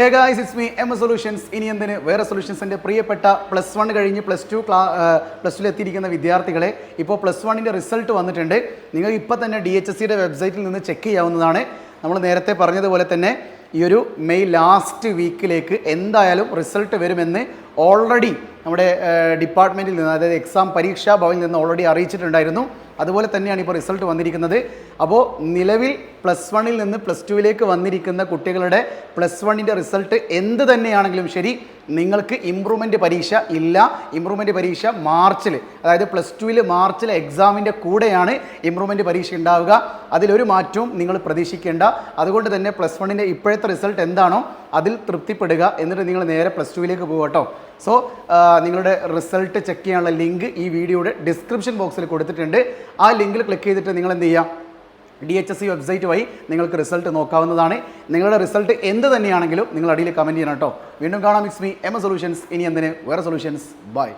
Hey guys it's me M solutions ഇനി എന്തിന്? വേറെ സൊല്യൂഷൻസിന്റെ പ്രിയപ്പെട്ട പ്ലസ് വൺ കഴിഞ്ഞ് പ്ലസ് ടു ക്ലാ പ്ലസ് ടുവിൽ എത്തിയിരിക്കുന്ന വിദ്യാർത്ഥികളെ ഇപ്പോൾ പ്ലസ് വണ്ണിന്റെ റിസൾട്ട് വന്നിട്ടുണ്ട്. നിങ്ങൾ ഇപ്പോൾ തന്നെ ഡി എച്ച് എസ് സിയുടെ വെബ്സൈറ്റിൽ നിന്ന് ചെക്ക് ചെയ്യാവുന്നതാണ്. നമ്മൾ നേരത്തെ പറഞ്ഞതുപോലെ തന്നെ ഈ ഒരു മെയ് ലാസ്റ്റ് വീക്കിലേക്ക് എന്തായാലും റിസൾട്ട് വരുമെന്ന് ഓൾറെഡി നമ്മുടെ ഡിപ്പാർട്ട്മെന്റിൽ നിന്ന് അതായത് എക്സാം പരീക്ഷാ ഭവനിൽ നിന്ന് ഓൾറെഡി അറിയിച്ചിട്ടുണ്ടായിരുന്നു. അതുപോലെ തന്നെയാണ് ഇപ്പോൾ റിസൾട്ട് വന്നിരിക്കുന്നത്. അപ്പോൾ നിലവിൽ പ്ലസ് വണ്ണിൽ നിന്ന് പ്ലസ് ടുവിലേക്ക് വന്നിരിക്കുന്ന കുട്ടികളുടെ പ്ലസ് വണ്ണിന്റെ റിസൾട്ട് എന്ത് തന്നെയാണെങ്കിലും ശരി നിങ്ങൾക്ക് ഇമ്പ്രൂവ്മെന്റ് പരീക്ഷ ഇല്ല. ഇമ്പ്രൂവ്മെന്റ് പരീക്ഷ മാർച്ചിൽ അതായത് പ്ലസ് ടുവിൽ മാർച്ചിൽ എക്സാമിന്റെ കൂടെയാണ് ഇമ്പ്രൂവ്മെന്റ് പരീക്ഷ ഉണ്ടാവുക. അതിലൊരു മാറ്റവും നിങ്ങൾ പ്രതീക്ഷിക്കേണ്ട. അതുകൊണ്ട് തന്നെ പ്ലസ് വണ്ണിന്റെ ഇപ്പോഴത്തെ റിസൾട്ട് എന്താണോ അതിൽ തൃപ്തിപ്പെടുക എന്നിട്ട് നിങ്ങൾ നേരെ പ്ലസ് ടുവിലേക്ക് പോകുക കേട്ടോ സോ നിങ്ങളുടെ റിസൾട്ട് ചെക്ക് ചെയ്യാനുള്ള ലിങ്ക് ഈ വീഡിയോയുടെ ഡിസ്ക്രിപ്ഷൻ ബോക്സിൽ കൊടുത്തിട്ടുണ്ട്. ആ ലിങ്കിൽ ക്ലിക്ക് ചെയ്തിട്ട് നിങ്ങൾ എന്ത് ചെയ്യുക D H S C website വഴി നിങ്ങൾക്ക് റിസൾട്ട് നോക്കാവുന്നതാണ്. നിങ്ങളുടെ റിസൾട്ട് എന്ത് തന്നെയാണെങ്കിലും നിങ്ങൾ അടിയിൽ കമന്റ് ചെയ്യണം കേട്ടോ വീണ്ടും കാണാം mix me M A solutions ഇനി എന്തിന്? വേറെ സൊല്യൂഷൻസ് ബൈ